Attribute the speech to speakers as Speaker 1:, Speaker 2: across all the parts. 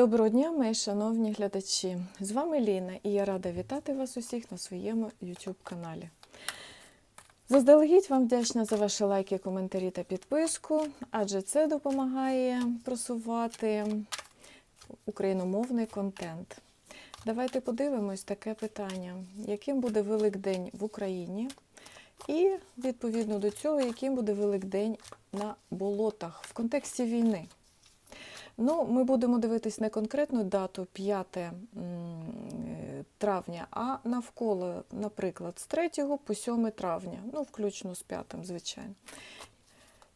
Speaker 1: Доброго дня, мої шановні глядачі! З вами Ліна і я рада вітати вас усіх на своєму YouTube каналі. Заздалегідь вам вдячна за ваші лайки, коментарі та підписку, адже це допомагає просувати україномовний контент. Давайте подивимось таке питання: яким буде Великдень в Україні? І відповідно до цього, яким буде Великдень на болотах в контексті війни. Ну, ми будемо дивитись не конкретну дату 5 е, травня, а навколо, наприклад, з 3 по 7 травня, ну, включно з 5, звичайно.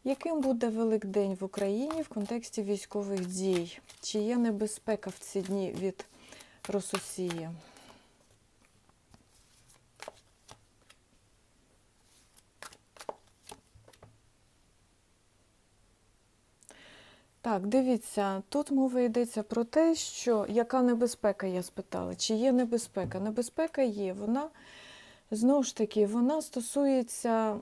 Speaker 1: Яким буде Великдень в Україні в контексті військових дій? Чи є небезпека в ці дні від Рососії? Так, дивіться, тут мова йдеться про те, що яка небезпека, я спитала, чи є небезпека? Небезпека є, вона знову ж таки вона стосується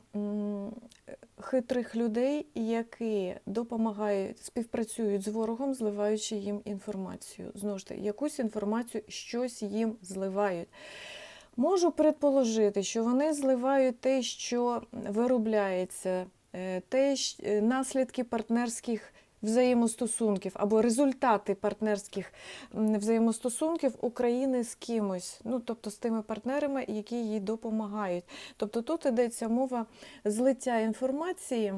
Speaker 1: хитрих людей, які допомагають, співпрацюють з ворогом, зливаючи їм інформацію. Знову ж таки, якусь інформацію, щось їм зливають. Можу предположити, що вони зливають те, що виробляється, е, те, щ- е, наслідки партнерських взаємостосунків або результати партнерських взаємостосунків України з кимось, ну тобто з тими партнерами, які їй допомагають. Тобто тут йдеться мова злиття інформації,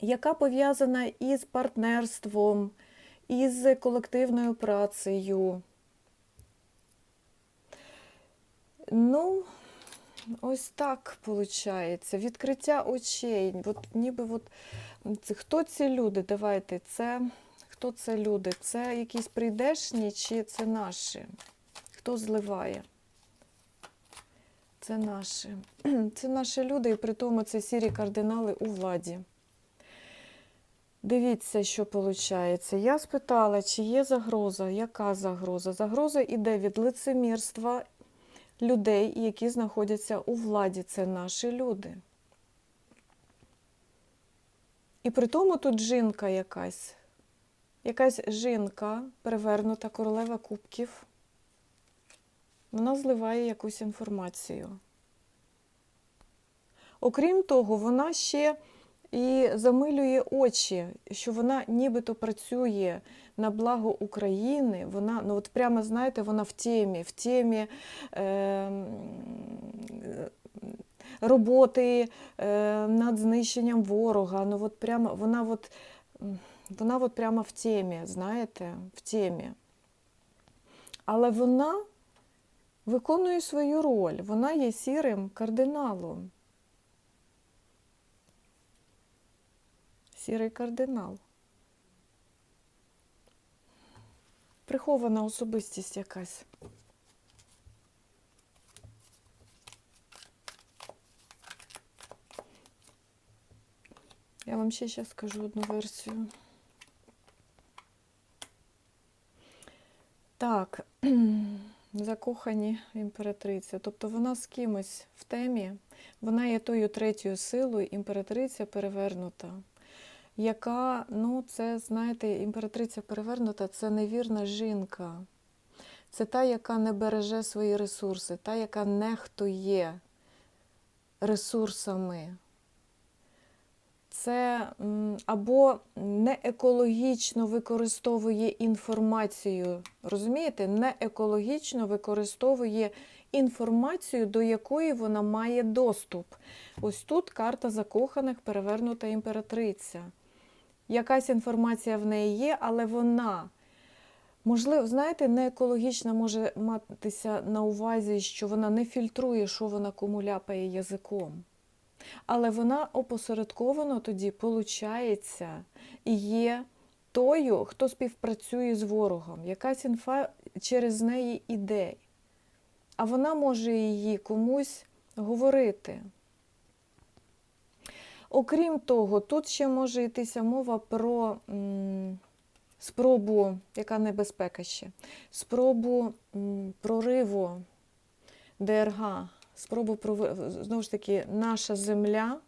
Speaker 1: яка пов'язана із партнерством, із колективною працею. Ну, ось так виходить. Відкриття очей. От ніби от хто ці люди? Давайте, це хто це люди? Це якісь прийдешні чи це наші? Хто зливає? Це наші. Це наші люди, і при тому це сірі кардинали у владі. Дивіться, що виходить. Я спитала, чи є загроза. Яка загроза? Загроза йде від лицемірства людей, які знаходяться у владі. Це наші люди. І при тому тут жінка якась. Якась жінка, перевернута королева кубків. Вона зливає якусь інформацію. Окрім того, вона ще і замилює очі, що вона нібито працює на благо України. Вона, ну от прямо знаєте, вона в темі, в темі е, роботи е, над знищенням ворога. Ну от прямо вона от, вона от прямо в темі, знаєте, в темі. Але вона виконує свою роль, вона є сірим кардиналом. Сірий кардинал. Прихована особистість якась. Я вам ще зараз скажу одну версію. Так, закохані імператриця. Тобто вона з кимось в темі, вона є тою третьою силою, імператриця перевернута, яка, ну, це, знаєте, імператриця перевернута це невірна жінка. Це та, яка не береже свої ресурси, та, яка нехтує ресурсами. Це або не екологічно використовує інформацію. Розумієте, не екологічно використовує інформацію, до якої вона має доступ. Ось тут карта закоханих, перевернута імператриця. Якась інформація в неї є, але вона, можливо, знаєте, не екологічна може матися на увазі, що вона не фільтрує, що вона кому ляпає язиком. Але вона опосередковано тоді, получається, і є тою, хто співпрацює з ворогом. Якась інфа через неї іде. А вона може її комусь говорити. Окрім того, тут ще може йтися мова про м, спробу, яка небезпека ще, спробу м, прориву ДРГ, спробу прови- знову ж таки, наша земля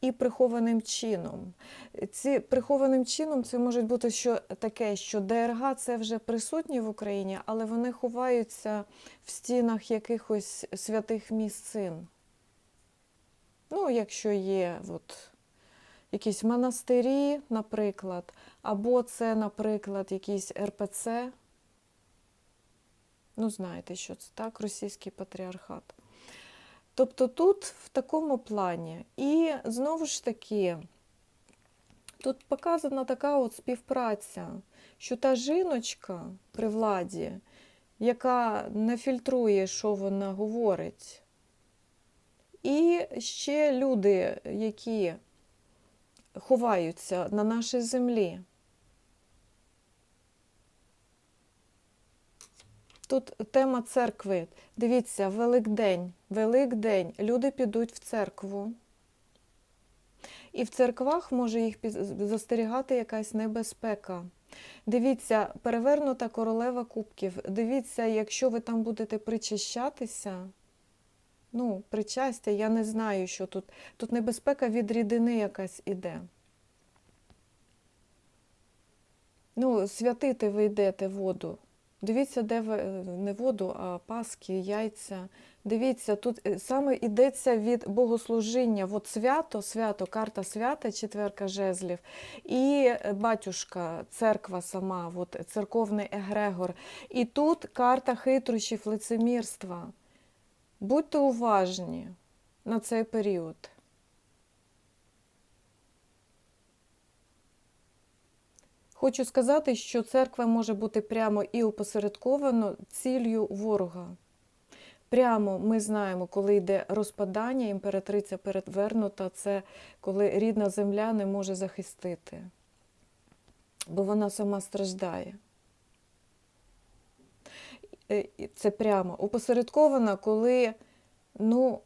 Speaker 1: і прихованим чином. Ці прихованим чином це може бути що таке, що ДРГ це вже присутні в Україні, але вони ховаються в стінах якихось святих місцин. Ну, якщо є от, якісь монастирі, наприклад, або це, наприклад, якийсь РПЦ. Ну, знаєте, що це так, російський патріархат. Тобто тут в такому плані. І знову ж таки, тут показана така от співпраця, що та жіночка при владі, яка не фільтрує, що вона говорить, і ще люди, які ховаються на нашій землі. Тут тема церкви. Дивіться, Великдень. Великдень. Люди підуть в церкву. І в церквах може їх застерігати якась небезпека. Дивіться, перевернута королева кубків. Дивіться, якщо ви там будете причащатися, ну, причастя, я не знаю, що тут. Тут небезпека від рідини якась іде. Ну, святити ви йдете воду. Дивіться, де ви е, не воду, а паски, яйця. Дивіться, тут е, саме йдеться від богослужіння. От свято, свято, карта свята, четверка жезлів, і е, батюшка, церква сама, от церковний егрегор. І тут карта хитрощів, лицемірства. Будьте уважні на цей період. Хочу сказати, що церква може бути прямо і опосередковано ціллю ворога. Прямо ми знаємо, коли йде розпадання, імператриця перевернута, це коли рідна земля не може захистити, бо вона сама страждає. Це прямо опосередковано, коли, ну,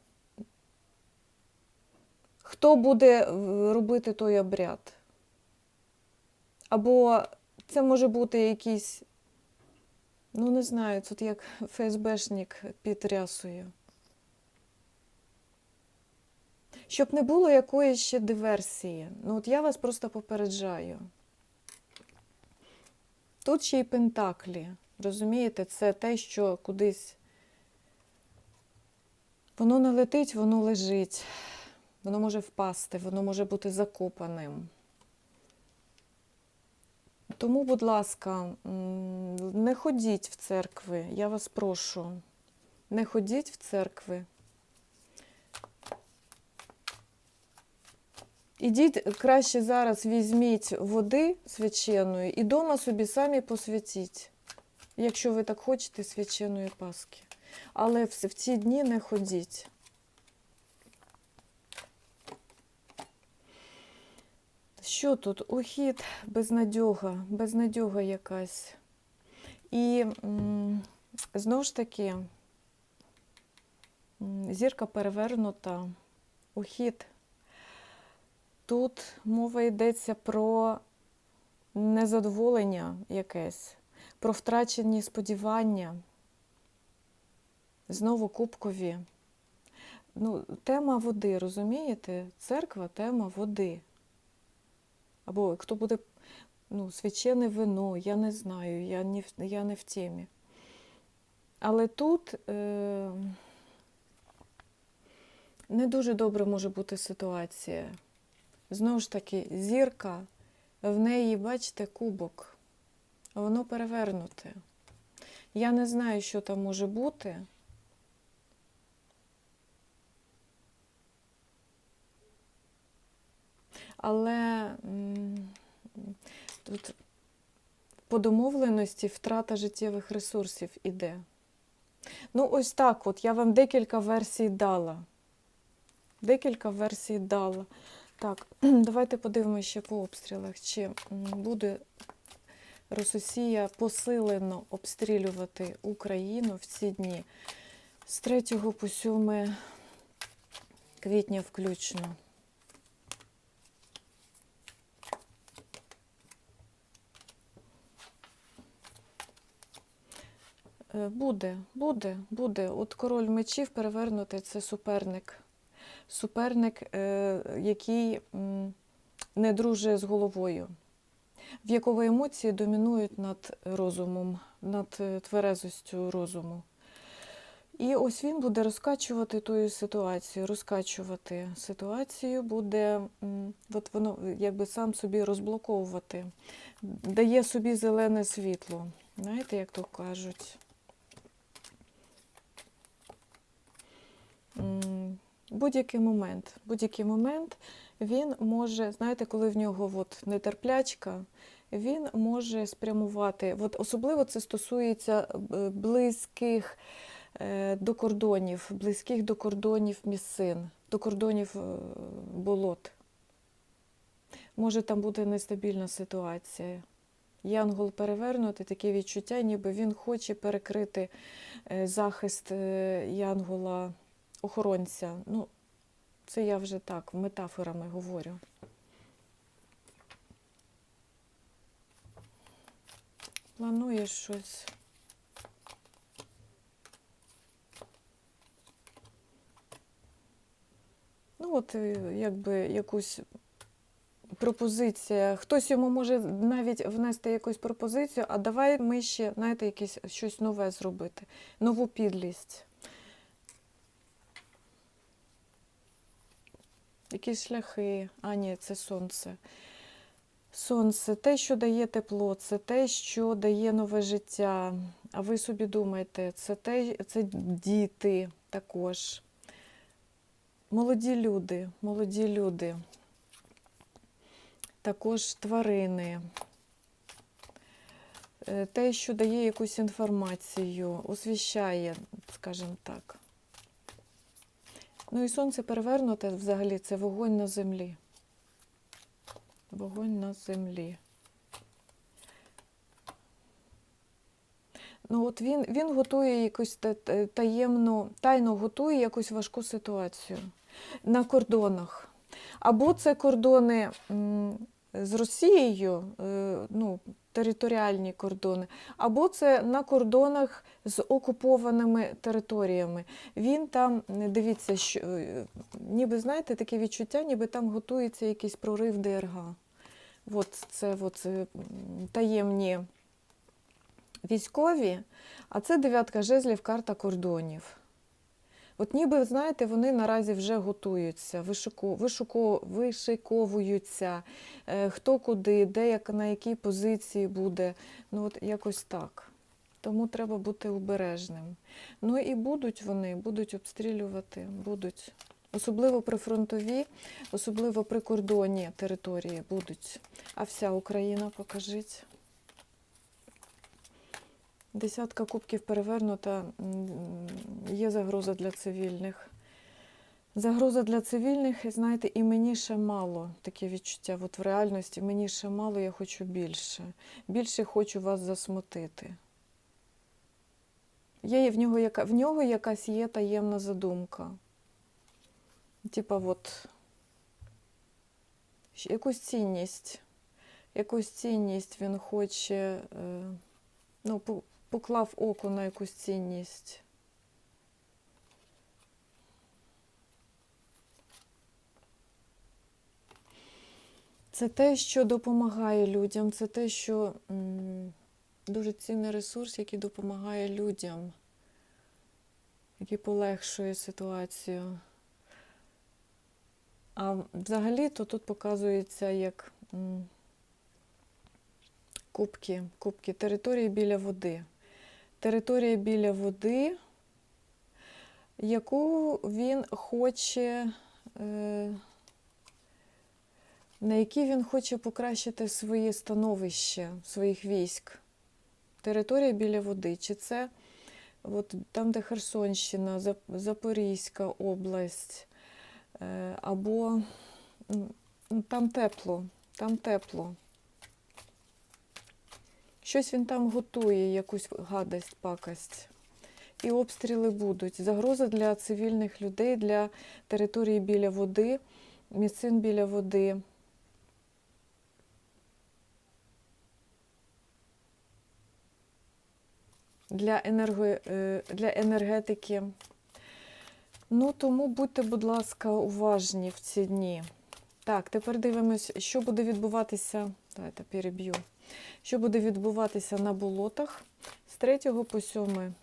Speaker 1: хто буде е, робити той обряд? Або це може бути якийсь, ну не знаю, тут як ФСБшник під рясою. Щоб не було якоїсь ще диверсії. Ну от я вас просто попереджаю. Тут ще й пентаклі. Розумієте, це те, що кудись воно не летить, воно лежить. Воно може впасти, воно може бути закопаним. Тому, будь ласка, не ходіть в церкви, я вас прошу. Не ходіть в церкви. Ідіть краще зараз візьміть води свяченої і дома собі самі посвятіть, якщо ви так хочете свяченої Пасхи. Але в ці дні не ходіть. Що тут? Ухід, безнадьога, безнадьога якась. І знову ж таки, зірка перевернута, ухід. Тут мова йдеться про незадоволення якесь, про втрачені сподівання. Знову кубкові. Ну, тема води, розумієте? Церква тема води. Або хто буде ну, свячене вино, я не знаю, я не, я не в темі. Але тут е, не дуже добре може бути ситуація. Знову ж таки, зірка, в неї, бачите, кубок, воно перевернуте. Я не знаю, що там може бути. Але тут по домовленості втрата життєвих ресурсів іде. Ну, ось так от я вам декілька версій дала. Декілька версій дала. Так, давайте подивимося ще по обстрілах, чи буде Рососія посилено обстрілювати Україну в ці дні з 3 по 7 квітня включно. Буде, буде, буде. От король мечів перевернутий це суперник. суперник, е, який не дружить з головою, в якого емоції домінують над розумом, над е, тверезостю розуму. І ось він буде розкачувати ту ситуацію, розкачувати ситуацію, буде от воно якби сам собі розблоковувати, дає собі зелене світло. Знаєте, як то кажуть. Будь-який момент, будь-який момент він може, знаєте, коли в нього от нетерплячка, він може спрямувати. От особливо це стосується е, близьких е, до кордонів, близьких до кордонів місцин, до кордонів е, болот. Може там бути нестабільна ситуація. Янгол перевернути, таке відчуття, ніби він хоче перекрити захист Янгола охоронця. Ну, це я вже так метафорами говорю. Плануєш щось. Ну, от е, якби якусь пропозиція. Хтось йому може навіть внести якусь пропозицію, а давай ми ще, знаєте, якесь щось нове зробити, нову підлість. Якісь шляхи, а ні, це сонце. Сонце, те, що дає тепло, це те, що дає нове життя. А ви собі думаєте, це те, це діти також. Молоді люди, молоді люди, також тварини. Е, Те, що дає якусь інформацію, освіщає, скажімо так. Ну і сонце перевернуте взагалі це вогонь на землі. Вогонь на землі. Ну, от він, він готує якусь та- та- таємну, тайно готує якусь важку ситуацію на кордонах. Або це кордони з Росією, е, ну, територіальні кордони, або це на кордонах з окупованими територіями. Він там, дивіться, що, е, ніби знаєте, таке відчуття, ніби там готується якийсь прорив ДРГ. От це от, е, таємні військові, а це дев'ятка жезлів, карта кордонів. От ніби, знаєте, вони наразі вже готуються, вишику, вишуку, вишиковуються, е, хто куди, де, як, на якій позиції буде. Ну, от якось так. Тому треба бути обережним. Ну і будуть вони, будуть обстрілювати, будуть. Особливо при фронтові, особливо при кордоні території будуть. А вся Україна покажіть. Десятка кубків перевернута, є загроза для цивільних. Загроза для цивільних, знаєте, і мені ще мало таке відчуття. От в реальності мені ще мало, я хочу більше. Більше хочу вас засмутити. Є в нього, яка, в нього якась є таємна задумка. Типа, от якусь цінність. Якусь цінність він хоче, е, ну, поклав око на якусь цінність. Це те, що допомагає людям, це те, що дуже цінний ресурс, який допомагає людям, який полегшує ситуацію. А взагалі-то тут показується як кубки, кубки території біля води. Територія біля води, яку він хоче, е, на якій він хоче покращити своє становище своїх військ. Територія біля води. Чи це от там, де Херсонщина, Запорізька область, е, або там тепло, там тепло. Щось він там готує, якусь гадость, пакость. І обстріли будуть. Загроза для цивільних людей, для території біля води, місцин біля води. Для, енерго, е, для енергетики. Ну, тому будьте, будь ласка, уважні в ці дні. Так, тепер дивимось, що буде відбуватися. Давайте переб'ю. Що буде відбуватися на болотах з 3 по 7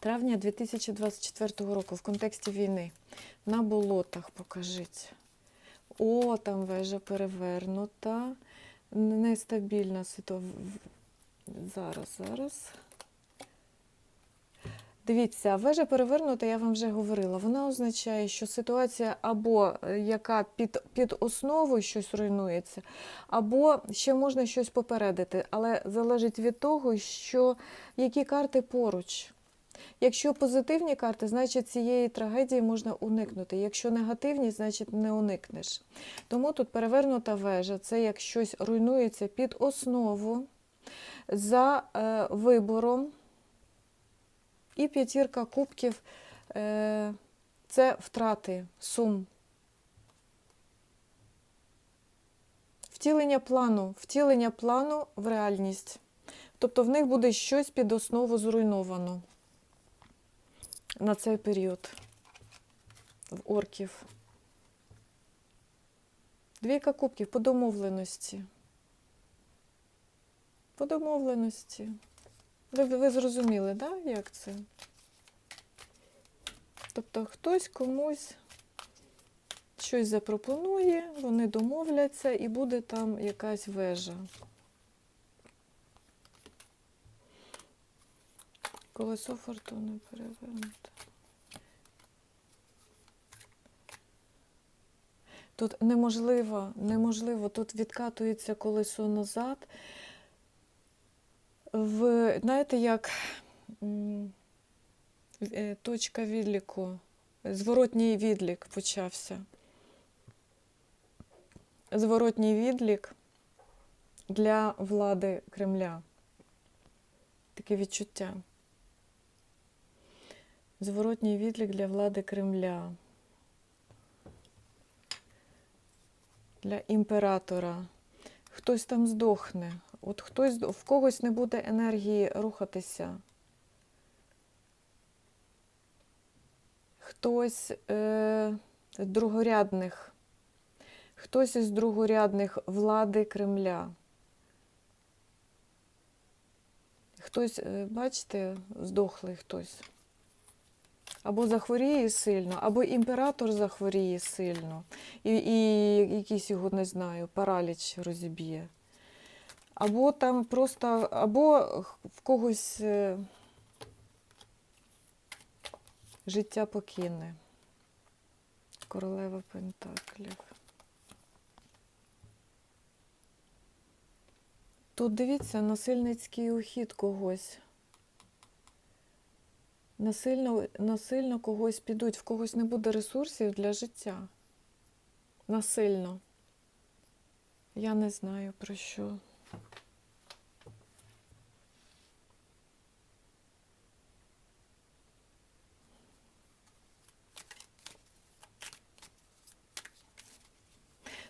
Speaker 1: травня 2024 року в контексті війни. На болотах покажіть. О, там вежа перевернута. Нестабільна ситуація. Зараз, зараз. Дивіться, вежа перевернута, я вам вже говорила. Вона означає, що ситуація або е, яка під, під основою щось руйнується, або ще можна щось попередити, але залежить від того, що які карти поруч. Якщо позитивні карти, значить цієї трагедії можна уникнути. Якщо негативні, значить не уникнеш. Тому тут перевернута вежа це як щось руйнується під основу за е, вибором. І п'ятірка кубків е, це втрати, сум. Втілення плану, втілення плану в реальність. Тобто в них буде щось під основу зруйновано на цей період в орків. Двійка кубків по домовленості. По домовленості. Ви, ви зрозуміли, да, як це? Тобто хтось комусь щось запропонує, вони домовляться і буде там якась вежа. Колесо фортуни перевернуте. Тут неможливо, неможливо, тут відкатується колесо назад. В, знаєте, як е, точка відліку, зворотній відлік почався. Зворотній відлік для влади Кремля. Таке відчуття. Зворотній відлік для влади Кремля. Для імператора. Хтось там здохне. От хтось в когось не буде енергії рухатися. Хтось е, другорядних, хтось із другорядних влади Кремля. Хтось, е, бачите, здохлий хтось. Або захворіє сильно, або імператор захворіє сильно, і, і якийсь його, не знаю, параліч розіб'є. Або там просто, або в когось е, життя покине. Королева Пентаклів. Тут дивіться, насильницький ухід когось. Насильно, насильно когось підуть, в когось не буде ресурсів для життя. Насильно. Я не знаю про що.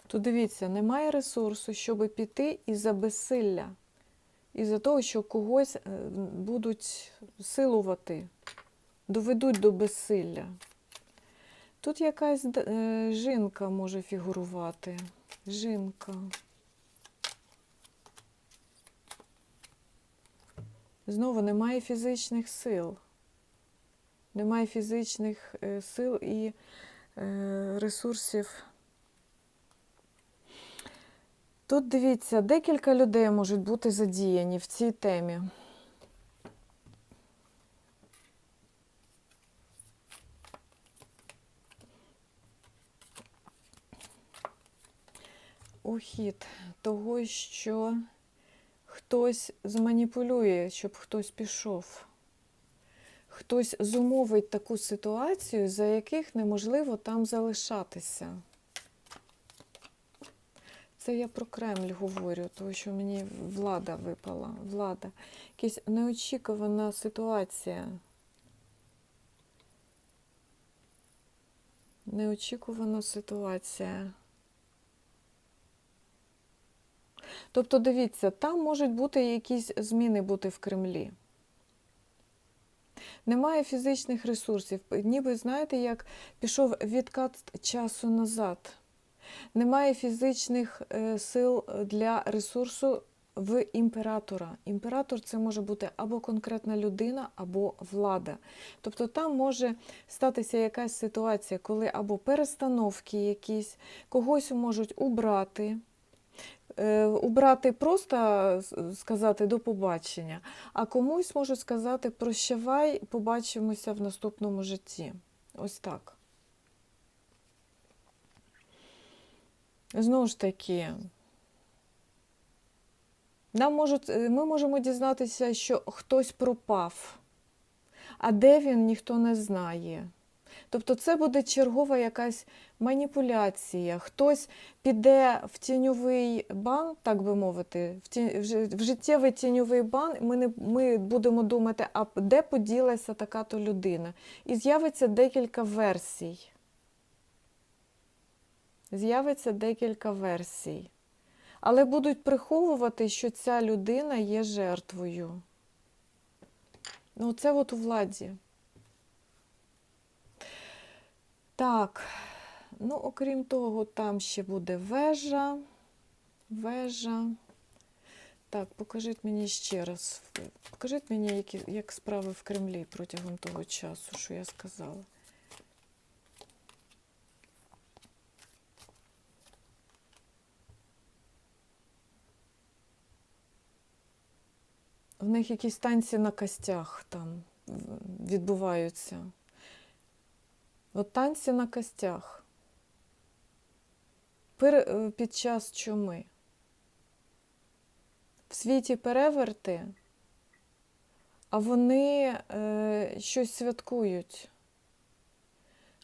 Speaker 1: Тут дивіться, немає ресурсу, щоб піти із-за безсилля, із-за того, що когось е, будуть силувати, доведуть до безсилля. Тут якась е, жінка може фігурувати. Жінка. Знову немає фізичних сил. Немає фізичних е, сил і е, ресурсів. Тут дивіться, декілька людей можуть бути задіяні в цій темі. Ухід того, що хтось зманіпулює, щоб хтось пішов. Хтось зумовить таку ситуацію, за яких неможливо там залишатися. Це я про Кремль говорю, тому що мені влада випала. Влада. Якась неочікувана ситуація. Неочікувана ситуація. Тобто, дивіться, там можуть бути якісь зміни бути в Кремлі. Немає фізичних ресурсів. Ніби знаєте, як пішов відкат часу назад. Немає фізичних е, сил для ресурсу в імператора. Імператор це може бути або конкретна людина, або влада. Тобто там може статися якась ситуація, коли або перестановки якісь, когось можуть убрати. Е, Убрати просто сказати до побачення, а комусь можуть сказати прощавай, побачимося в наступному житті. Ось так. Знову ж таки, нам можуть, е, ми можемо дізнатися, що хтось пропав, а де він ніхто не знає. Тобто це буде чергова якась маніпуляція. Хтось піде в тіньовий бан, так би мовити, в, ті, в життєвий тіньовий бан, ми, не, ми будемо думати, а де поділася така-то людина. І з'явиться декілька версій. З'явиться декілька версій. Але будуть приховувати, що ця людина є жертвою. Ну, це от у владі. Так, ну, окрім того, там ще буде вежа. Вежа. Так, покажіть мені ще раз. Покажіть мені, які, як справи в Кремлі протягом того часу, що я сказала. В них якісь танці на костях там відбуваються. От танці на костях. Е, під час чуми. В світі переверти, а вони е, щось святкують.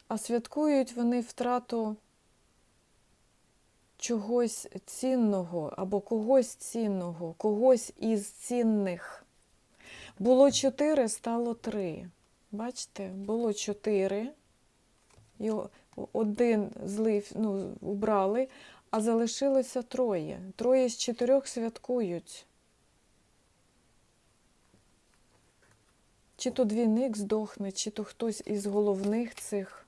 Speaker 1: А святкують вони втрату чогось цінного або когось цінного, когось із цінних. Було чотири, стало три. Бачите, було чотири. Один злив, ну, убрали, а залишилося троє. Троє з чотирьох святкують. Чи то двійник здохне, чи то хтось із головних цих.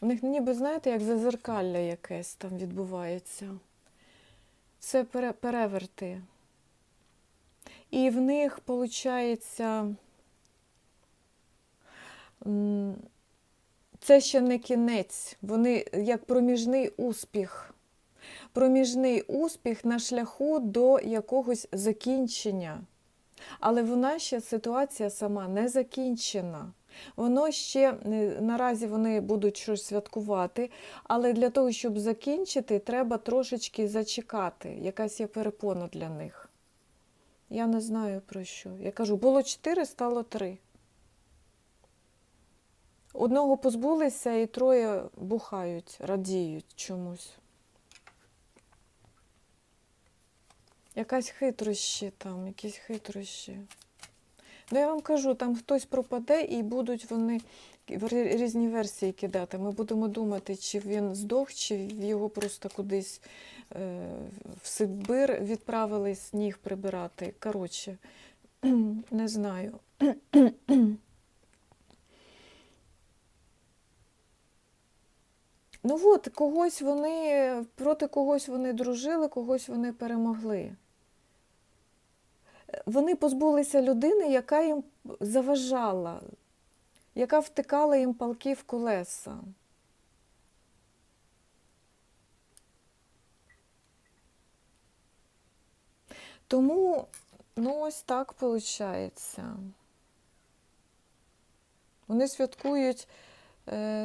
Speaker 1: У них ніби, знаєте, як зазеркалля якесь там відбувається. Це переверти. І в них, виходить, це ще не кінець. Вони як проміжний успіх. Проміжний успіх на шляху до якогось закінчення. Але вона ще ситуація сама не закінчена. Воно ще е, наразі вони будуть щось святкувати, але для того, щоб закінчити, треба трошечки зачекати. Якась є перепона для них. Я не знаю про що. Я кажу, було чотири, стало три. Одного позбулися і троє бухають, радіють чомусь. Якась хитрощі там, якісь хитрощі. Ну, я вам кажу, там хтось пропаде і будуть вони різні версії кидати. Ми будемо думати, чи він здох, чи його просто кудись е, в Сибир відправили сніг прибирати. Коротше, не знаю. Ну от, когось вони, проти когось вони дружили, когось вони перемогли. Вони позбулися людини, яка їм заважала, яка втикала їм палки в колеса. Тому, ну, ось так виходить. Вони святкують, е,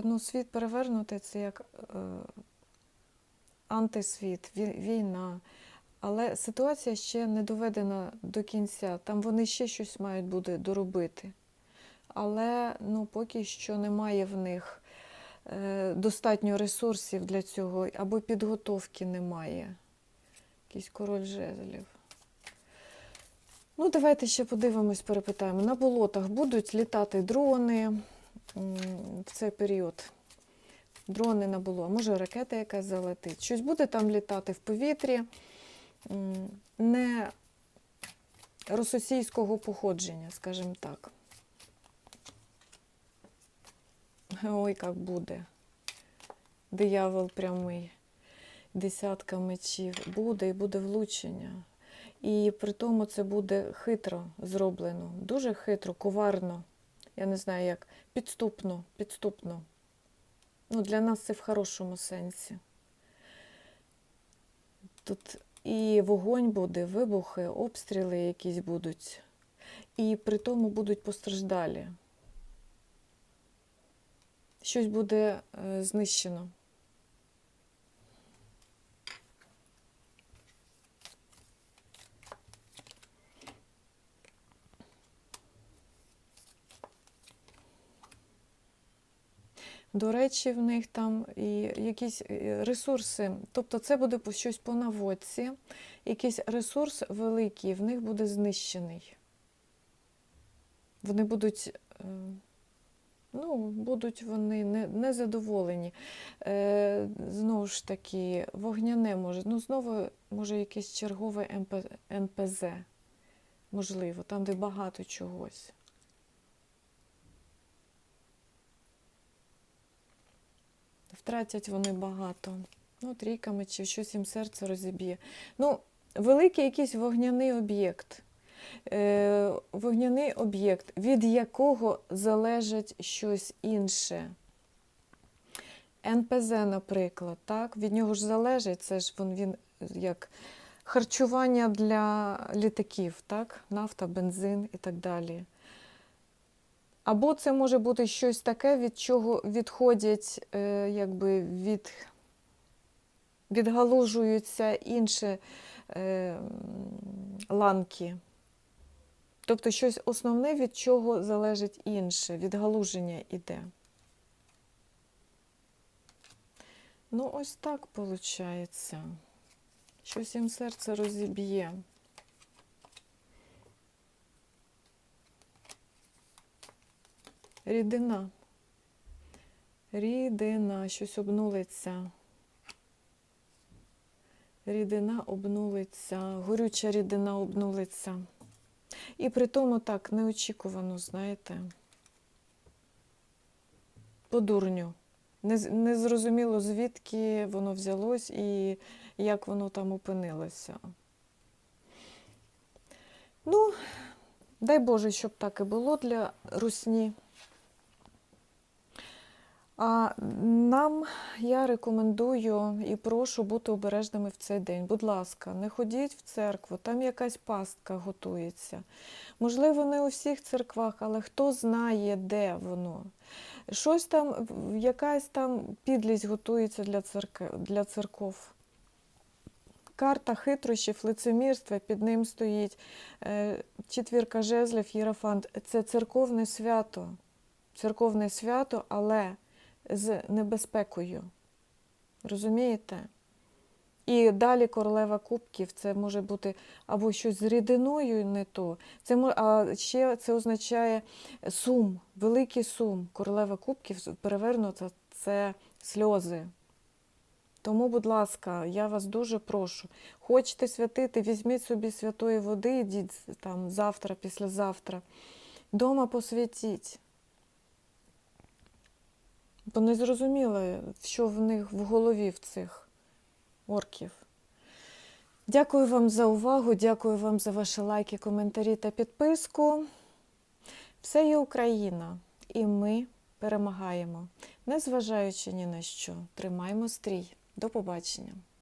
Speaker 1: ну, світ перевернутий, це як е, антисвіт, війна. Але ситуація ще не доведена до кінця. Там вони ще щось мають буде доробити. Але ну, поки що немає в них е, достатньо ресурсів для цього, або підготовки немає. Якийсь король жезлів. Ну, давайте ще подивимось, перепитаємо. На болотах будуть літати дрони в цей період. Дрони на болото. Може, ракета якась залетить. Щось буде там літати в повітрі. Не російського походження, скажімо так. Ой, як буде. Диявол прямий, десятка мечів. Буде і буде влучення. І при тому це буде хитро зроблено. Дуже хитро, коварно. Я не знаю як. Підступно, підступно. Ну, для нас це в хорошому сенсі. Тут і вогонь буде, вибухи, обстріли якісь будуть. І при тому будуть постраждалі. Щось буде е, знищено. До речі, в них там і якісь е, ресурси, тобто це буде щось по наводці, якийсь ресурс великий, в них буде знищений. Вони будуть, е, ну, будуть вони не- незадоволені. Е, Знову ж таки, вогняне може, ну знову може якесь чергове НПЗ, можливо, там, де багато чогось. Втратять вони багато. Ну, трійка мечів, щось їм серце розіб'є. Ну, великий якийсь вогняний об'єкт. Е, вогняний об'єкт, від якого залежить щось інше. НПЗ, наприклад, так? від нього ж залежить, це ж він, він як харчування для літаків, так? нафта, бензин і так далі. Або це може бути щось таке, від чого відходять, е, якби від, відгалужуються інші е, ланки. Тобто щось основне, від чого залежить інше, відгалуження іде. Ну, ось так виходить. Щось їм серце розіб'є. Рідина. Рідина, щось обнулиться. Рідина обнулиться, горюча рідина обнулиться. І при тому так неочікувано, знаєте, по дурню. Не, з- не звідки воно взялось і як воно там опинилося. Ну, дай Боже, щоб так і було для русні. А нам я рекомендую і прошу бути обережними в цей день. Будь ласка, не ходіть в церкву, там якась пастка готується. Можливо, не у всіх церквах, але хто знає, де воно. Щось там, якась там підлість готується для, церкв, для церков. Карта хитрощів, лицемірства, під ним стоїть е, четвірка жезлів, єрофант. Це церковне свято. Церковне свято, але з небезпекою. Розумієте? І далі королева кубків це може бути або щось з рідиною не то. Це, а ще це означає сум, великий сум. Королева кубків перевернута це сльози. Тому, будь ласка, я вас дуже прошу. Хочете святити, візьміть собі святої води, йдіть там завтра, післязавтра. Дома посвятіть. Бо не зрозуміло, що в них в голові в цих орків. Дякую вам за увагу, дякую вам за ваші лайки, коментарі та підписку. Все є Україна, і ми перемагаємо, незважаючи ні на що. Тримаймо стрій. До побачення.